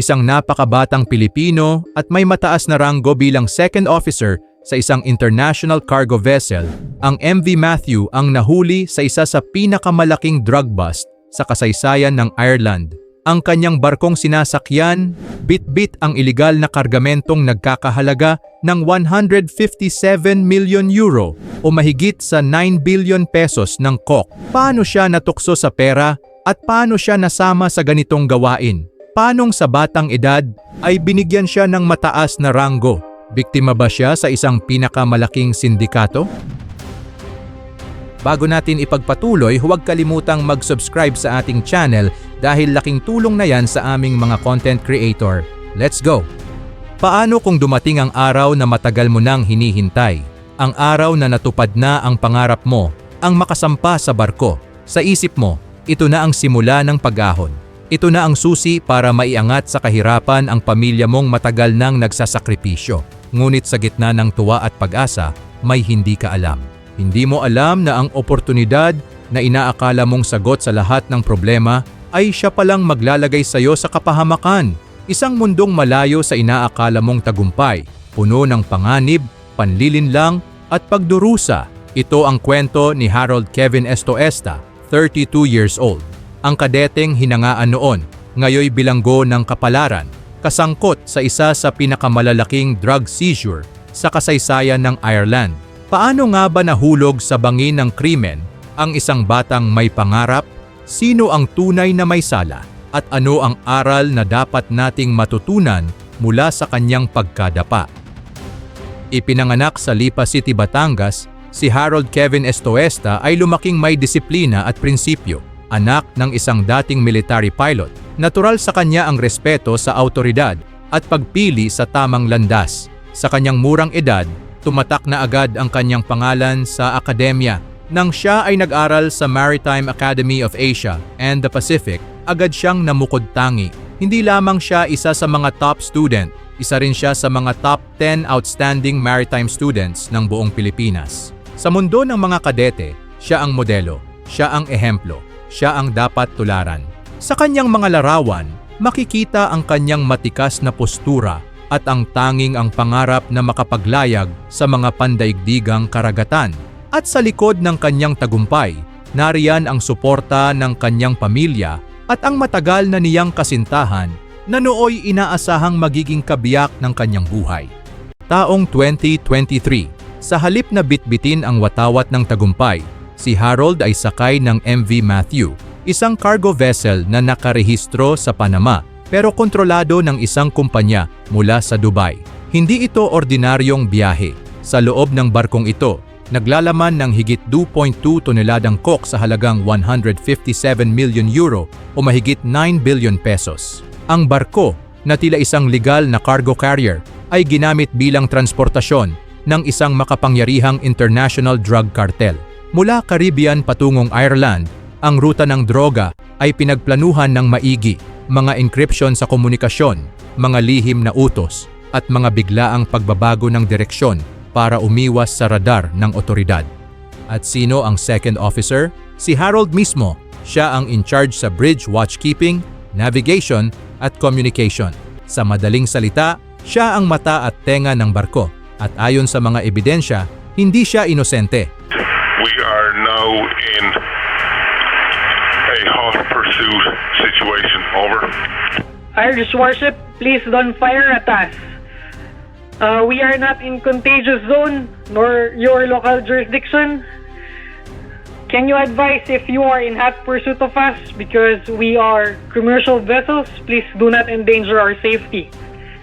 isang napakabatang Pilipino at may mataas na ranggo bilang second officer sa isang international cargo vessel, ang MV Matthew ang nahuli sa isa sa pinakamalaking drug bust sa kasaysayan ng Ireland. Ang kanyang barkong sinasakyan, bit-bit ang ilegal na kargamentong nagkakahalaga ng 157 million euro o mahigit sa 9 billion pesos ng kok. Paano siya natukso sa pera at paano siya nasama sa ganitong gawain? Panong sa batang edad ay binigyan siya ng mataas na ranggo? Biktima ba siya sa isang pinakamalaking sindikato? Bago natin ipagpatuloy, huwag kalimutang mag-subscribe sa ating channel dahil laking tulong na yan sa aming mga content creator. Let's go! Paano kung dumating ang araw na matagal mo nang hinihintay? Ang araw na natupad na ang pangarap mo, ang makasampa sa barko. Sa isip mo, ito na ang simula ng pag-ahon. Ito na ang susi para maiangat sa kahirapan ang pamilya mong matagal nang nagsasakripisyo. Ngunit sa gitna ng tuwa at pag-asa, may hindi ka alam. Hindi mo alam na ang oportunidad na inaakala mong sagot sa lahat ng problema ay siya palang maglalagay sa iyo sa kapahamakan. Isang mundong malayo sa inaakala mong tagumpay, puno ng panganib, panlilinlang at pagdurusa. Ito ang kwento ni Harold Kevin Estoesta, 32 years old. Ang kadeteng hinangaan noon, ngayoy bilanggo ng kapalaran, kasangkot sa isa sa pinakamalalaking drug seizure sa kasaysayan ng Ireland. Paano nga ba nahulog sa bangin ng krimen ang isang batang may pangarap? Sino ang tunay na may sala? At ano ang aral na dapat nating matutunan mula sa kanyang pagkadapa? Ipinanganak sa Lipa City, Batangas, si Harold Kevin Estoesta ay lumaking may disiplina at prinsipyo. Anak ng isang dating military pilot, natural sa kanya ang respeto sa autoridad at pagpili sa tamang landas. Sa kanyang murang edad, tumatak na agad ang kanyang pangalan sa akademya. Nang siya ay nag-aral sa Maritime Academy of Asia and the Pacific, agad siyang namukod tangi. Hindi lamang siya isa sa mga top student, isa rin siya sa mga top 10 outstanding maritime students ng buong Pilipinas. Sa mundo ng mga kadete, siya ang modelo, siya ang ehemplo, siya ang dapat tularan. Sa kanyang mga larawan, makikita ang kanyang matikas na postura at ang tanging ang pangarap na makapaglayag sa mga pandaigdigang karagatan. At sa likod ng kanyang tagumpay, nariyan ang suporta ng kanyang pamilya at ang matagal na niyang kasintahan na nooy inaasahang magiging kabiyak ng kanyang buhay. Taong 2023, sa halip na bitbitin ang watawat ng tagumpay, si Harold ay sakay ng MV Matthew, isang cargo vessel na nakarehistro sa Panama pero kontrolado ng isang kumpanya mula sa Dubai. Hindi ito ordinaryong biyahe. Sa loob ng barkong ito, naglalaman ng higit 2.2 toneladang coke sa halagang 157 million euro o mahigit 9 billion pesos. Ang barko, na tila isang legal na cargo carrier, ay ginamit bilang transportasyon ng isang makapangyarihang international drug cartel. Mula Caribbean patungong Ireland, ang ruta ng droga ay pinagplanuhan ng maigi, mga encryption sa komunikasyon, mga lihim na utos, at mga biglaang pagbabago ng direksyon para umiwas sa radar ng otoridad. At sino ang second officer? Si Harold mismo. Siya ang in charge sa bridge watchkeeping, navigation, at communication. Sa madaling salita, siya ang mata at tenga ng barko. At ayon sa mga ebidensya, hindi siya inosente. In a hot pursuit situation. Over. Irish warship, please don't fire at us. Uh, we are not in contagious zone nor your local jurisdiction. Can you advise if you are in hot pursuit of us because we are commercial vessels? Please do not endanger our safety.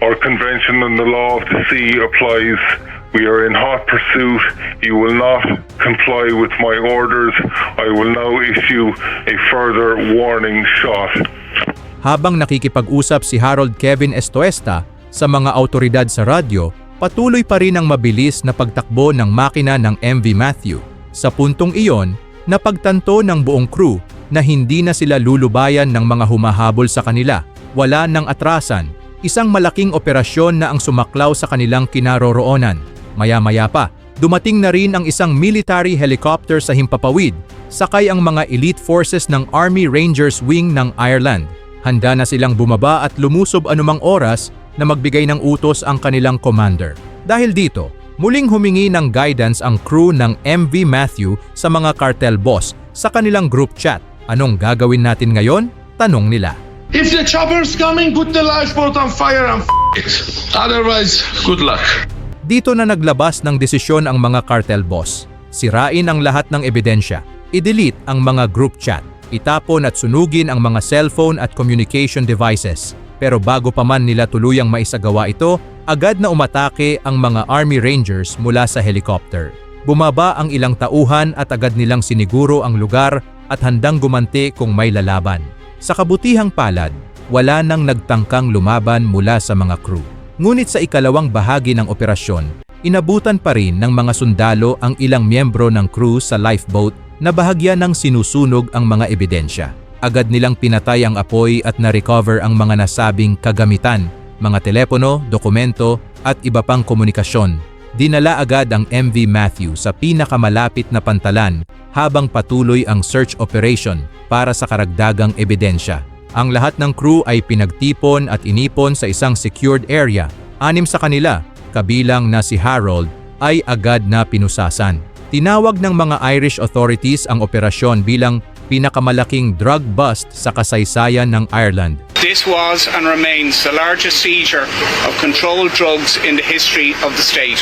Our convention and the law of the sea applies. We are in hot pursuit. You will not comply with my orders. I will now issue a further warning shot. Habang nakikipag-usap si Harold Kevin Estoesta sa mga autoridad sa radyo, patuloy pa rin ang mabilis na pagtakbo ng makina ng MV Matthew. Sa puntong iyon, napagtanto ng buong crew na hindi na sila lulubayan ng mga humahabol sa kanila. Wala ng atrasan, isang malaking operasyon na ang sumaklaw sa kanilang kinaroroonan. Maya-maya pa, dumating na rin ang isang military helicopter sa himpapawid, sakay ang mga elite forces ng Army Rangers Wing ng Ireland. Handa na silang bumaba at lumusob anumang oras na magbigay ng utos ang kanilang commander. Dahil dito, muling humingi ng guidance ang crew ng MV Matthew sa mga cartel boss sa kanilang group chat. Anong gagawin natin ngayon? Tanong nila. If the chopper's coming, put the lifeboat on fire and f it. Otherwise, good luck. Dito na naglabas ng desisyon ang mga cartel boss. Sirain ang lahat ng ebidensya. I-delete ang mga group chat. Itapon at sunugin ang mga cellphone at communication devices. Pero bago pa man nila tuluyang maisagawa ito, agad na umatake ang mga Army Rangers mula sa helicopter. Bumaba ang ilang tauhan at agad nilang siniguro ang lugar at handang gumanti kung may lalaban. Sa kabutihang palad, wala nang nagtangkang lumaban mula sa mga crew. Ngunit sa ikalawang bahagi ng operasyon, inabutan pa rin ng mga sundalo ang ilang miyembro ng crew sa lifeboat na bahagya ng sinusunog ang mga ebidensya. Agad nilang pinatay ang apoy at na-recover ang mga nasabing kagamitan, mga telepono, dokumento at iba pang komunikasyon. Dinala agad ang MV Matthew sa pinakamalapit na pantalan habang patuloy ang search operation para sa karagdagang ebidensya. Ang lahat ng crew ay pinagtipon at inipon sa isang secured area. Anim sa kanila, kabilang na si Harold, ay agad na pinusasan. Tinawag ng mga Irish authorities ang operasyon bilang pinakamalaking drug bust sa kasaysayan ng Ireland. This was and remains the largest seizure of controlled drugs in the history of the state.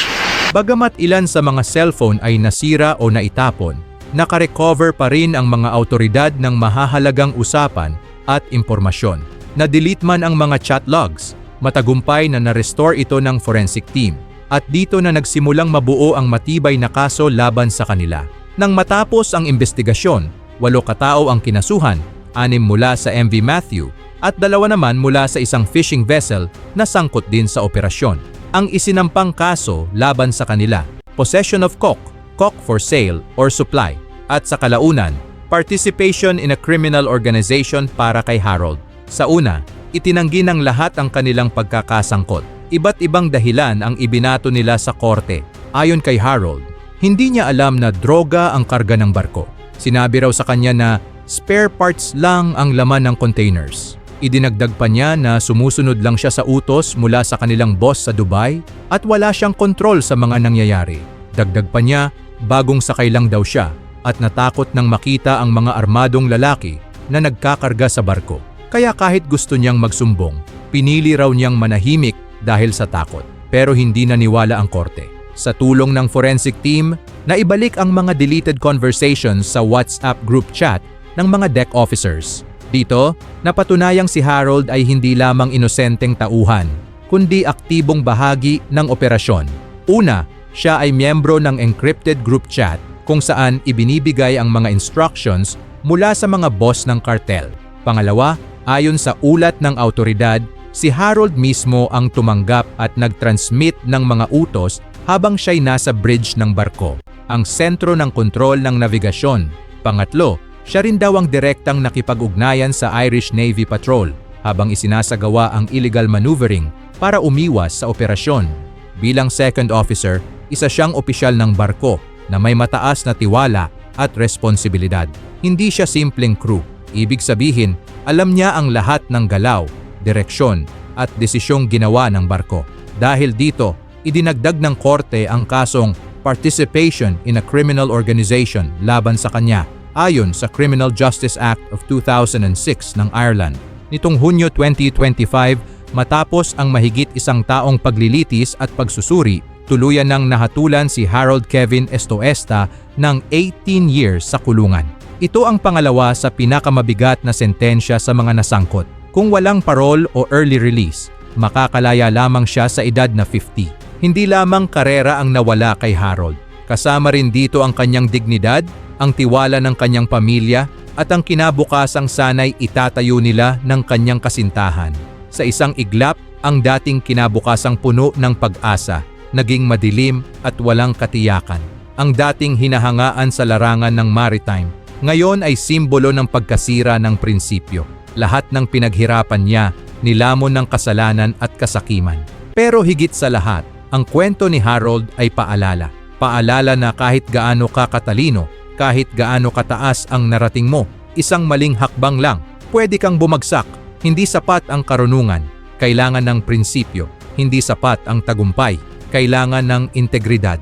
Bagamat ilan sa mga cellphone ay nasira o naitapon, nakarecover pa rin ang mga autoridad ng mahahalagang usapan at impormasyon. Na-delete man ang mga chat logs, matagumpay na na-restore ito ng forensic team. At dito na nagsimulang mabuo ang matibay na kaso laban sa kanila. Nang matapos ang investigasyon, walo katao ang kinasuhan, anim mula sa MV Matthew at dalawa naman mula sa isang fishing vessel na sangkot din sa operasyon. Ang isinampang kaso laban sa kanila, possession of coke, coke for sale or supply, at sa kalaunan, participation in a criminal organization para kay Harold. Sa una, itinanggi ng lahat ang kanilang pagkakasangkot. Iba't ibang dahilan ang ibinato nila sa korte. Ayon kay Harold, hindi niya alam na droga ang karga ng barko. Sinabi raw sa kanya na spare parts lang ang laman ng containers. Idinagdag pa niya na sumusunod lang siya sa utos mula sa kanilang boss sa Dubai at wala siyang kontrol sa mga nangyayari. Dagdag pa niya, bagong sakay lang daw siya at natakot nang makita ang mga armadong lalaki na nagkakarga sa barko. Kaya kahit gusto niyang magsumbong, pinili raw niyang manahimik dahil sa takot. Pero hindi naniwala ang korte. Sa tulong ng forensic team, naibalik ang mga deleted conversations sa WhatsApp group chat ng mga deck officers. Dito, napatunayang si Harold ay hindi lamang inosenteng tauhan, kundi aktibong bahagi ng operasyon. Una, siya ay miyembro ng encrypted group chat kung saan ibinibigay ang mga instructions mula sa mga boss ng kartel. Pangalawa, ayon sa ulat ng autoridad, si Harold mismo ang tumanggap at nag-transmit ng mga utos habang siya'y nasa bridge ng barko, ang sentro ng kontrol ng navigasyon. Pangatlo, siya rin daw ang direktang nakipag-ugnayan sa Irish Navy Patrol habang isinasagawa ang illegal maneuvering para umiwas sa operasyon. Bilang second officer, isa siyang opisyal ng barko na may mataas na tiwala at responsibilidad. Hindi siya simpleng crew. Ibig sabihin, alam niya ang lahat ng galaw, direksyon at desisyong ginawa ng barko. Dahil dito, idinagdag ng korte ang kasong participation in a criminal organization laban sa kanya ayon sa Criminal Justice Act of 2006 ng Ireland. Nitong Hunyo 2025, matapos ang mahigit isang taong paglilitis at pagsusuri, tuluyan nang nahatulan si Harold Kevin Estoesta ng 18 years sa kulungan. Ito ang pangalawa sa pinakamabigat na sentensya sa mga nasangkot. Kung walang parol o early release, makakalaya lamang siya sa edad na 50. Hindi lamang karera ang nawala kay Harold. Kasama rin dito ang kanyang dignidad, ang tiwala ng kanyang pamilya, at ang kinabukasang sanay itatayo nila ng kanyang kasintahan. Sa isang iglap, ang dating kinabukasang puno ng pag-asa, naging madilim at walang katiyakan. Ang dating hinahangaan sa larangan ng maritime, ngayon ay simbolo ng pagkasira ng prinsipyo. Lahat ng pinaghirapan niya, nilamon ng kasalanan at kasakiman. Pero higit sa lahat, ang kwento ni Harold ay paalala. Paalala na kahit gaano ka katalino, kahit gaano kataas ang narating mo, isang maling hakbang lang, pwede kang bumagsak Hindi sapat ang karunungan, kailangan ng prinsipyo. Hindi sapat ang tagumpay, kailangan ng integridad.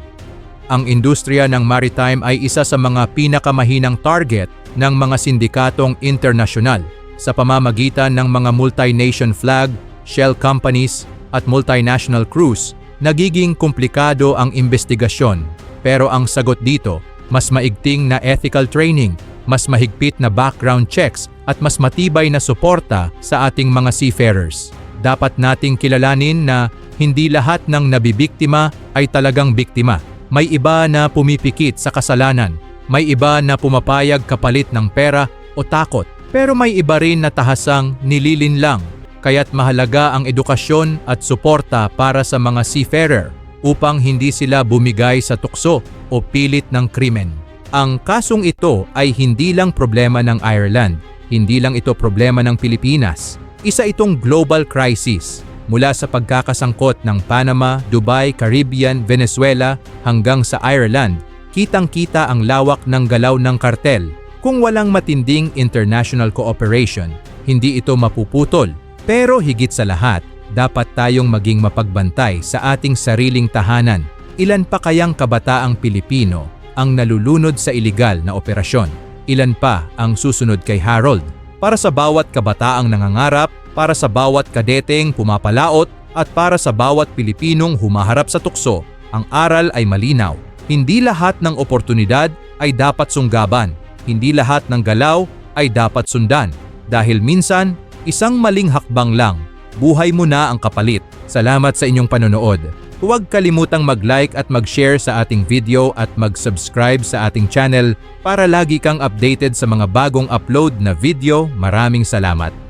Ang industriya ng maritime ay isa sa mga pinakamahinang target ng mga sindikatong internasyonal sa pamamagitan ng mga multi-nation flag, shell companies at multinational crews. Nagiging komplikado ang investigasyon pero ang sagot dito, mas maigting na ethical training, mas mahigpit na background checks at mas matibay na suporta sa ating mga seafarers. Dapat nating kilalanin na hindi lahat ng nabibiktima ay talagang biktima. May iba na pumipikit sa kasalanan, may iba na pumapayag kapalit ng pera o takot, pero may iba rin na tahasang nililin lang. Kaya't mahalaga ang edukasyon at suporta para sa mga seafarer upang hindi sila bumigay sa tukso o pilit ng krimen. Ang kasong ito ay hindi lang problema ng Ireland, hindi lang ito problema ng Pilipinas. Isa itong global crisis mula sa pagkakasangkot ng Panama, Dubai, Caribbean, Venezuela hanggang sa Ireland. Kitang-kita ang lawak ng galaw ng kartel. Kung walang matinding international cooperation, hindi ito mapuputol. Pero higit sa lahat, dapat tayong maging mapagbantay sa ating sariling tahanan. Ilan pa kayang kabataang Pilipino ang nalulunod sa iligal na operasyon? Ilan pa ang susunod kay Harold? Para sa bawat kabataang nangangarap, para sa bawat kadeteng pumapalaot, at para sa bawat Pilipinong humaharap sa tukso, ang aral ay malinaw. Hindi lahat ng oportunidad ay dapat sunggaban. Hindi lahat ng galaw ay dapat sundan. Dahil minsan, isang maling hakbang lang buhay mo na ang kapalit. Salamat sa inyong panonood. Huwag kalimutang mag-like at mag-share sa ating video at mag-subscribe sa ating channel para lagi kang updated sa mga bagong upload na video. Maraming salamat.